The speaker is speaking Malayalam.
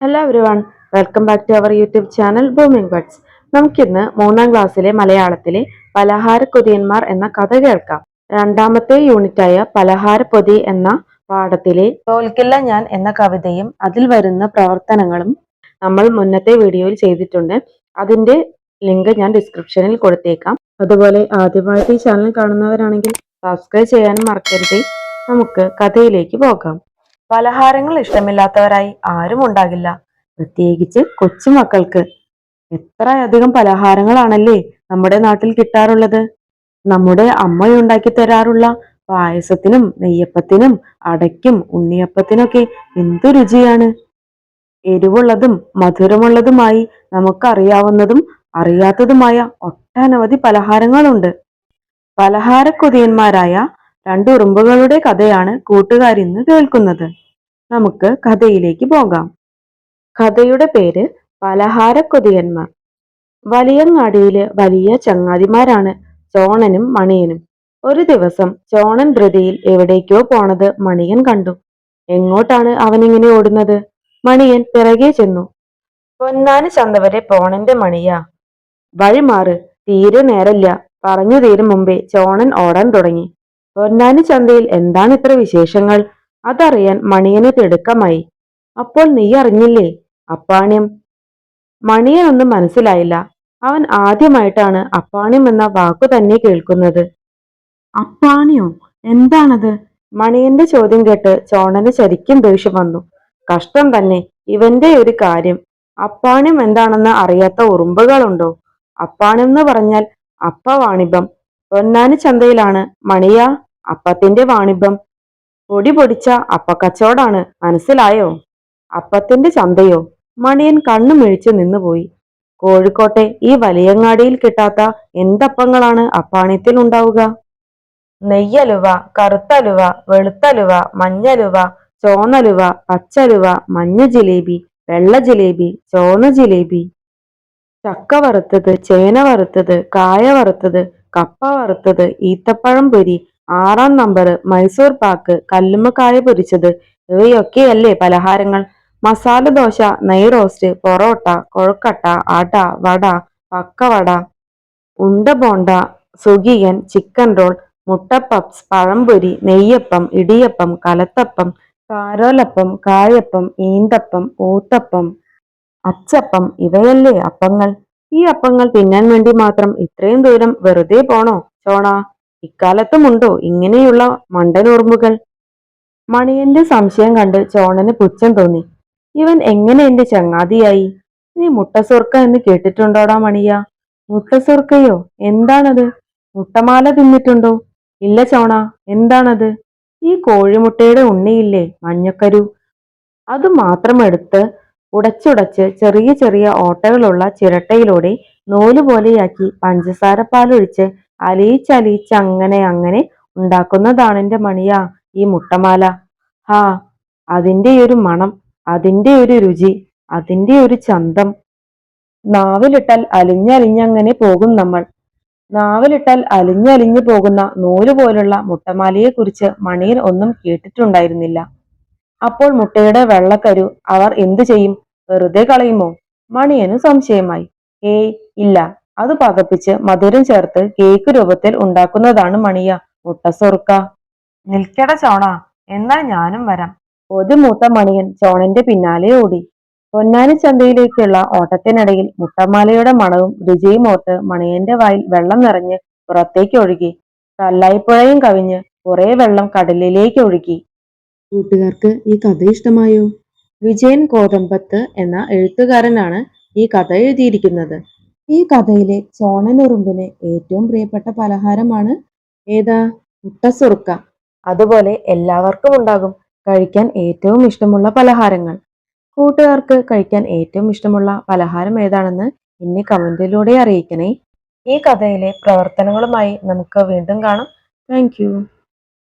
Hello everyone welcome back to our YouTube channel booming buds നമുക്കിന്ന് മൂന്നാം ക്ലാസ്സിലെ മലയാളത്തിലെ പലഹാര കൊതിയന്മാർ എന്ന കഥ കേൾക്കാം. രണ്ടാമത്തെ യൂണിറ്റായ പലഹാര പൊതി എന്ന പാഠത്തിലെ തോൽക്കില്ല ഞാൻ എന്ന കവിതയും അതിൽ വരുന്ന പ്രവർത്തനങ്ങളും നമ്മൾ മുന്നത്തെ വീഡിയോയിൽ ചെയ്തിട്ടുണ്ട്. അതിന്റെ ലിങ്ക് ഞാൻ ഡിസ്ക്രിപ്ഷനിൽ കൊടുത്തേക്കാം. അതുപോലെ ആദ്യമായിട്ട് ഈ ചാനൽ കാണുന്നവരാണെങ്കിൽ സബ്സ്ക്രൈബ് ചെയ്യാനും മറക്കരുത്. നമുക്ക് കഥയിലേക്ക് പോകാം. പലഹാരങ്ങൾ ഇഷ്ടമില്ലാത്തവരായി ആരും ഉണ്ടാകില്ല. പ്രത്യേകിച്ച് കൊച്ചുമക്കൾക്ക് എത്രയധികം പലഹാരങ്ങളാണല്ലേ നമ്മുടെ നാട്ടിൽ കിട്ടാറുള്ളത്. നമ്മുടെ അമ്മ ഉണ്ടാക്കി തരാറുള്ള പായസത്തിനും നെയ്യപ്പത്തിനും അടയ്ക്കും ഉണ്ണിയപ്പത്തിനൊക്കെ എന്തു രുചിയാണ്. എരിവുള്ളതും മധുരമുള്ളതുമായി നമുക്കറിയാവുന്നതും അറിയാത്തതുമായ ഒട്ടനവധി പലഹാരങ്ങളുണ്ട്. പലഹാരക്കൊതിയന്മാരായ രണ്ട് ഉറുമ്പുകളുടെ കഥയാണ് കൂട്ടുകാർ ഇന്ന് കേൾക്കുന്നത്. നമുക്ക് കഥയിലേക്ക് പോകാം. കഥയുടെ പേര് പലഹാരക്കൊതിയന്മാർ. വലിയങ്ങാടിയിലെ വലിയ ചങ്ങാതിമാരാണ് ചോണനും മണിയനും. ഒരു ദിവസം ചോണൻ ധൃതിയിൽ എവിടേക്കോ പോണത് മണിയൻ കണ്ടു. എങ്ങോട്ടാണ് അവനിങ്ങനെ ഓടുന്നത്? മണിയൻ പിറകെ ചെന്നു. പൊന്നാനി ചന്ത വരെ പോണന്റെ മണിയാ. വഴിമാറ് തീരെ നേരല്ല. പറഞ്ഞു തീരും മുമ്പേ ചോണൻ ഓടാൻ തുടങ്ങി. പൊന്നാനി ചന്തയിൽ എന്താണ് ഇത്ര വിശേഷങ്ങൾ? അതറിയാൻ മണിയന് തിടുക്കമായി. അപ്പോൾ നീ അറിഞ്ഞില്ലേ? അപ്പാണ്യം. മണിയനൊന്നും മനസ്സിലായില്ല. അവൻ ആദ്യമായിട്ടാണ് അപ്പാണ്യം എന്ന വാക്കു തന്നെ കേൾക്കുന്നത്. അപ്പാണിയോ എന്താണത്? മണിയന്റെ ചോദ്യം കേട്ട് ചോണന് ശരിക്കും ദേഷ്യം വന്നു. കഷ്ടം തന്നെ ഇവന്റെ ഒരു കാര്യം. അപ്പാണ്യം എന്താണെന്ന് അറിയാത്ത ഉറുമ്പുകളുണ്ടോ? അപ്പാണ്യം എന്ന് പറഞ്ഞാൽ അപ്പ വാണിഭം പൊന്നാനി ചന്തയിലാണ് മണിയ? അപ്പത്തിന്റെ വാണിഭം. പൊടി പൊടിച്ച അപ്പക്കച്ചവടാണ്. മനസ്സിലായോ? അപ്പത്തിന്റെ ചന്തയോ? മണിയൻ കണ്ണു മിഴിച്ചു നിന്നുപോയി. കോഴിക്കോട്ടെ ഈ വലിയങ്ങാടിയിൽ കിട്ടാത്ത എന്തപ്പങ്ങളാണ് അപ്പാണിത്തിൽ ഉണ്ടാവുക? നെയ്യലുവ കറുത്തലുവ വെളുത്തലുവ മഞ്ഞലുവ ചോന്നലുവ പച്ചലുവ മഞ്ഞ ജിലേബി വെള്ള ജിലേബി ചോന്ന ജിലേബി. ചക്ക വറുത്തത് ചേന വറുത്തത് കായ വറുത്തത് കപ്പ വറുത്തത് ഈത്തപ്പഴം പൊരി ആറാം നമ്പർ മൈസൂർ പാക്ക് കല്ലുമ്മക്കായ പൊരിച്ചത്. ഇവയൊക്കെയല്ലേ പലഹാരങ്ങൾ? മസാല ദോശ നെയ് റോസ്റ്റ് പൊറോട്ട കൊഴുക്കട്ട അട വട പക്കവട ഉണ്ട ബോണ്ട സുഗിയൻ ചിക്കൻ റോൾ മുട്ടപ്പപ്സ് പഴംപൊരി നെയ്യപ്പം ഇടിയപ്പം കലത്തപ്പം കാരോലപ്പം കായപ്പം ഈന്തപ്പം ഊത്തപ്പം അച്ചപ്പം ഇവയല്ലേ അപ്പങ്ങൾ? ഈ അപ്പങ്ങൾ തിന്നാൻ വേണ്ടി മാത്രം ഇത്രയും ദൂരം വെറുതെ പോണോ? ചോണ ഇക്കാലത്തുമുണ്ടോ ഇങ്ങനെയുള്ള മണ്ടനോർമ്മകൾ? മണിയന്റെ സംശയം കണ്ട് ചോണന് പുച്ഛം തോന്നി. ഇവൻ എങ്ങനെ എന്റെ ചങ്ങാതിയായി? നീ മുട്ടസുർക്ക എന്ന് കേട്ടിട്ടുണ്ടോടാ മണിയ? മുട്ടസുർക്കയോ? എന്താണത്? മുട്ടമാല തിന്നിട്ടുണ്ടോ? ഇല്ല ചോണ എന്താണത്? ഈ കോഴിമുട്ടയുടെ ഉണ്ണിയില്ലേ മഞ്ഞക്കരു? അത് മാത്രം എടുത്ത് ഉടച്ചുടച്ച് ചെറിയ ചെറിയ ഓട്ടകളുള്ള ചിരട്ടയിലൂടെ നൂൽ പോലെയാക്കി അലിയിച്ച് അലിയിച്ചലിയിച്ച് അങ്ങനെ അങ്ങനെ ഉണ്ടാക്കുന്നതാണ് എന്റെ മണിയാ ഈ മുട്ടമാല. ഹാ അതിന്റെ ഒരു മണം അതിന്റെ ഒരു രുചി അതിന്റെ ഒരു ചന്തം. നാവിലിട്ടാൽ അലിഞ്ഞലിഞ്ഞങ്ങനെ പോകും നമ്മൾ. നാവിലിട്ടാൽ അലിഞ്ഞലിഞ്ഞു പോകുന്ന നൂൽ പോലുള്ള മുട്ടമാലയെ കുറിച്ച് മണിയിൽ ഒന്നും കേട്ടിട്ടുണ്ടായിരുന്നില്ല. അപ്പോൾ മുട്ടയുടെ വെള്ളക്കരു അവർ എന്തു ചെയ്യും? വെറുതെ കളയുമോ? മണിയനു സംശയമായി. ഏയ് ഇല്ല. അത് പകപ്പിച്ച് മധുരം ചേർത്ത് കേക്ക് രൂപത്തിൽ ഉണ്ടാക്കുന്നതാണ് മണിയ. മുട്ട സൊറുക്ക. നിൽക്കട ചോണ. എന്നാൽ ഞാനും വരാം. ഒരു മൂത്ത മണിയൻ ചോണന്റെ പിന്നാലെ ഓടി. പൊന്നാനി ചന്തയിലേക്കുള്ള ഓട്ടത്തിനിടയിൽ മുട്ടമാലയുടെ മണവും രുചിയും ഓർത്ത് മണിയന്റെ വായിൽ വെള്ളം നിറഞ്ഞ് പുറത്തേക്ക് ഒഴുകി. കല്ലായിപ്പുഴയും കവിഞ്ഞ് കുറെ വെള്ളം കടലിലേക്ക് ഒഴുകി. കൂട്ടുകാർക്ക് ഈ കഥ ഇഷ്ടമായോ? വിജയൻ കോതമ്പത്ത് എന്ന എഴുത്തുകാരനാണ് ഈ കഥ എഴുതിയിരിക്കുന്നത്. ഈ കഥയിലെ ചോണനുറുമ്പിന് ഏറ്റവും പ്രിയപ്പെട്ട പലഹാരമാണ് ഏതാ? മുട്ടസുറുക്ക അതുപോലെ എല്ലാവർക്കും ഉണ്ടാകും കഴിക്കാൻ ഏറ്റവും ഇഷ്ടമുള്ള പലഹാരങ്ങൾ. കൂട്ടുകാർക്ക് കഴിക്കാൻ ഏറ്റവും ഇഷ്ടമുള്ള പലഹാരം ഏതാണെന്ന് എന്നെ കമന്റിലൂടെ അറിയിക്കണേ. ഈ കഥയിലെ പ്രവർത്തനങ്ങളുമായി നമുക്ക് വീണ്ടും കാണാം. താങ്ക്